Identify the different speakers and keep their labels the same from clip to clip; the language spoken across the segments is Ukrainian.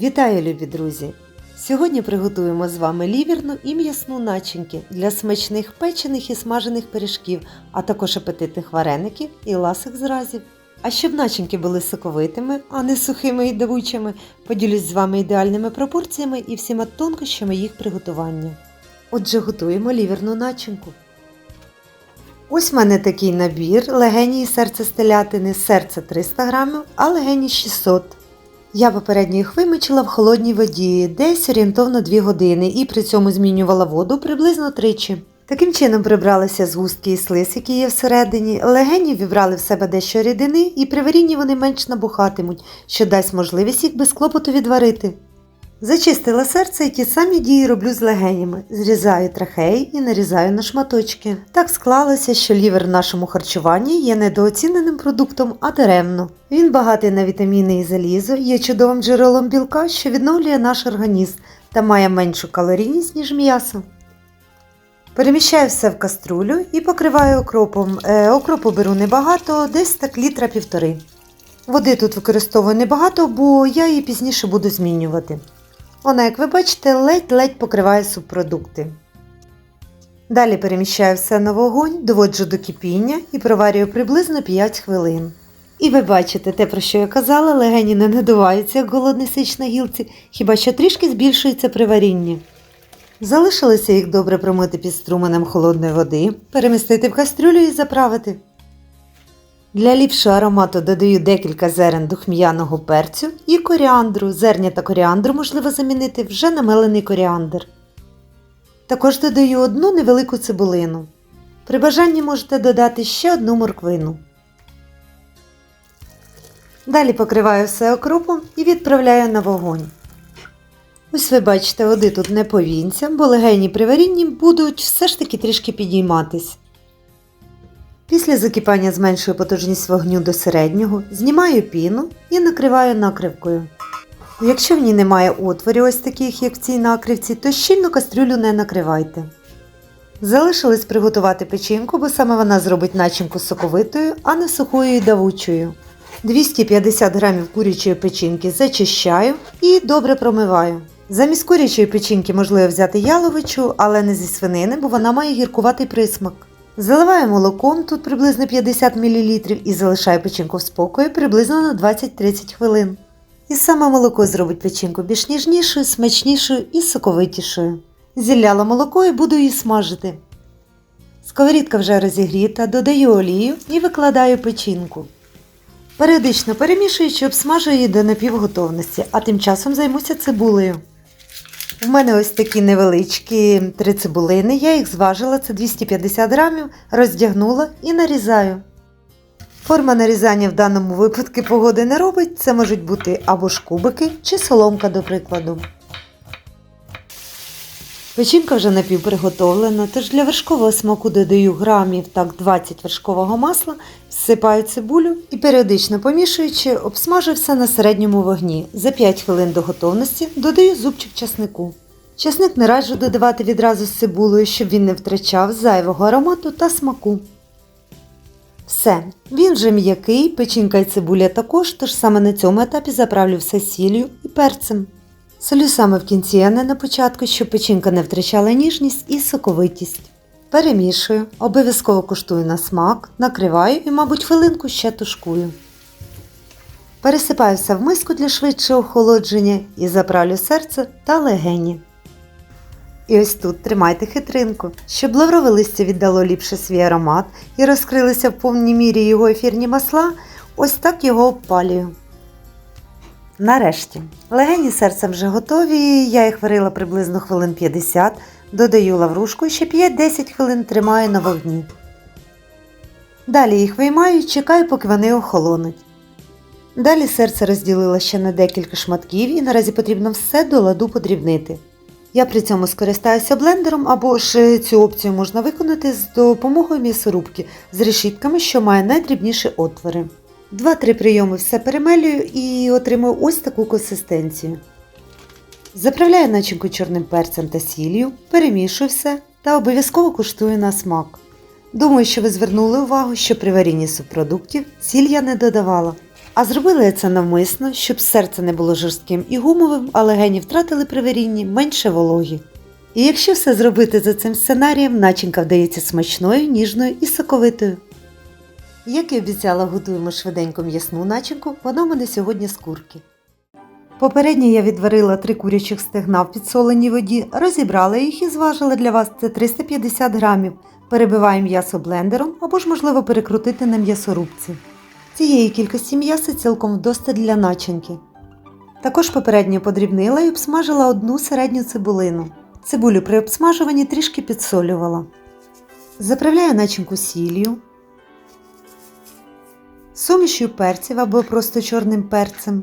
Speaker 1: Вітаю, любі друзі! Сьогодні приготуємо з вами ліверну і м'ясну начинки для смачних печених і смажених пиріжків, а також апетитних вареників і ласих зразів. А щоб начинки були соковитими, а не сухими і давучими, поділюсь з вами ідеальними пропорціями і всіма тонкощами їх приготування. Отже, готуємо ліверну начинку. Ось в мене такий набір легені і серце з телятини, серце 300 г, а легені 600 г. Я попередньо їх вимочила в холодній воді десь орієнтовно 2 години і при цьому змінювала воду приблизно тричі. Таким чином прибралися згустки і слиз, які є всередині, легені вібрали в себе дещо рідини і при варінні вони менш набухатимуть, що дасть можливість їх без клопоту відварити. Зачистила серце і ті самі дії роблю з легенями. Зрізаю трахеї і нарізаю на шматочки. Так склалося, що лівер в нашому харчуванні є недооціненим продуктом, а даремно. Він багатий на вітаміни і залізо, є чудовим джерелом білка, що відновлює наш організм та має меншу калорійність, ніж м'ясо. Переміщаю все в каструлю і покриваю окропом. Е, окропу беру небагато, десь так літра півтори. Води тут використовую небагато, бо я її пізніше буду змінювати. Вона, як ви бачите, ледь-ледь покриває субпродукти. Далі переміщаю все на вогонь, доводжу до кипіння і проварюю приблизно 5 хвилин. І ви бачите, те, про що я казала, легені не надуваються, як голодний сич на гілці, хіба що трішки збільшується при варінні. Залишилося їх добре промити під струменем холодної води, перемістити в кастрюлю і заправити. Для ліпшого аромату додаю декілька зерен духм'яного перцю і коріандру. Зерня та коріандру можливо замінити вже на мелений коріандр. Також додаю одну невелику цибулину. При бажанні можете додати ще одну морквину. Далі покриваю все окропом і відправляю на вогонь. Ось ви бачите, води тут не повінця, бо легені при варінні будуть все ж таки трішки підійматись. Після закипання зменшую потужність вогню до середнього, знімаю піну і накриваю накривкою. Якщо в ній немає отворів, ось таких, як в цій накривці, то щільно кастрюлю не накривайте. Залишилось приготувати печінку, бо саме вона зробить начинку соковитою, а не сухою і давучою. 250 г курячої печінки зачищаю і добре промиваю. Замість курячої печінки можливо взяти яловичу, але не зі свинини, бо вона має гіркуватий присмак. Заливаю молоком тут приблизно 50 мл і залишаю печінку в спокої приблизно на 20-30 хвилин. І саме молоко зробить печінку більш ніжнішою, смачнішою і соковитішою. Зілляла молоко і буду її смажити. Сковорідка вже розігріта, додаю олію і викладаю печінку. Періодично перемішуючи, обсмажую її до напівготовності, а тим часом займуся цибулею. У мене ось такі невеличкі три цибулини, я їх зважила, це 250 грамів, роздягнула і нарізаю. Форма нарізання в даному випадку погоди не робить, це можуть бути або ж кубики чи соломка, до прикладу. Печінка вже напівприготовлена, тож для вершкового смаку додаю грамів так 20 вершкового масла, всипаю цибулю і періодично помішуючи, обсмажу все на середньому вогні. За 5 хвилин до готовності додаю зубчик часнику. Часник не раджу додавати відразу з цибулею, щоб він не втрачав зайвого аромату та смаку. Все, він вже м'який, печінка і цибуля також, тож саме на цьому етапі заправлю все сіллю і перцем. Солю саме в кінці, а не на початку, щоб печінка не втрачала ніжність і соковитість. Перемішую, обов'язково куштую на смак, накриваю і, мабуть, хвилинку ще тушкую. Пересипаю все в миску для швидшого охолодження і заправлю серце та легені. І ось тут тримайте хитринку, щоб лаврове листя віддало ліпше свій аромат і розкрилися в повній мірі його ефірні масла, ось так його обпалюю. Нарешті, легені серцем вже готові, я їх варила приблизно хвилин 50, додаю лаврушку і ще 5-10 хвилин тримаю на вогні. Далі їх виймаю і чекаю, поки вони охолонуть. Далі серце розділила ще на декілька шматків і наразі потрібно все до ладу подрібнити. Я при цьому скористаюся блендером або ж цю опцію можна виконати з допомогою м'ясорубки з решітками, що має найдрібніші отвори. Два-три прийоми все перемелюю і отримую ось таку консистенцію. Заправляю начинку чорним перцем та сіллю, перемішую все та обов'язково куштую на смак. Думаю, що ви звернули увагу, що при варінні субпродуктів сіль я не додавала. А зробила я це навмисно, щоб серце не було жорстким і гумовим, а легені втратили при варінні менше вологі. І якщо все зробити за цим сценарієм, начинка вдається смачною, ніжною і соковитою. Як і обіцяла, готуємо швиденько м'ясну начинку, вона у мене сьогодні з курки. Попередньо я відварила три курячих стегна в підсоленій воді, розібрала їх і зважила для вас це 350 грамів. Перебиваю м'ясо блендером або ж можливо перекрутити на м'ясорубці. Цієї кількості м'яса цілком вдосталь для начинки. Також попередньо подрібнила і обсмажила одну середню цибулину. Цибулю при обсмажуванні трішки підсолювала. Заправляю начинку сіллю, сумішю перців або просто чорним перцем,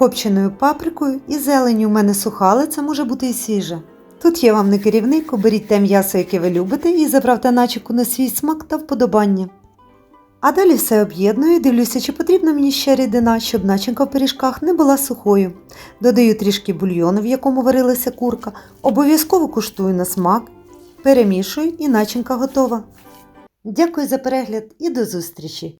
Speaker 1: копченою паприкою і зеленю. У мене суха, але це може бути і свіже. Тут я вам не керівник, оберіть те м'ясо, яке ви любите, і заправте начинку на свій смак та вподобання. А далі все об'єдную і дивлюся, чи потрібна мені ще рідина, щоб начинка в пиріжках не була сухою. Додаю трішки бульйону, в якому варилася курка, обов'язково куштую на смак, перемішую і начинка готова. Дякую за перегляд і до зустрічі!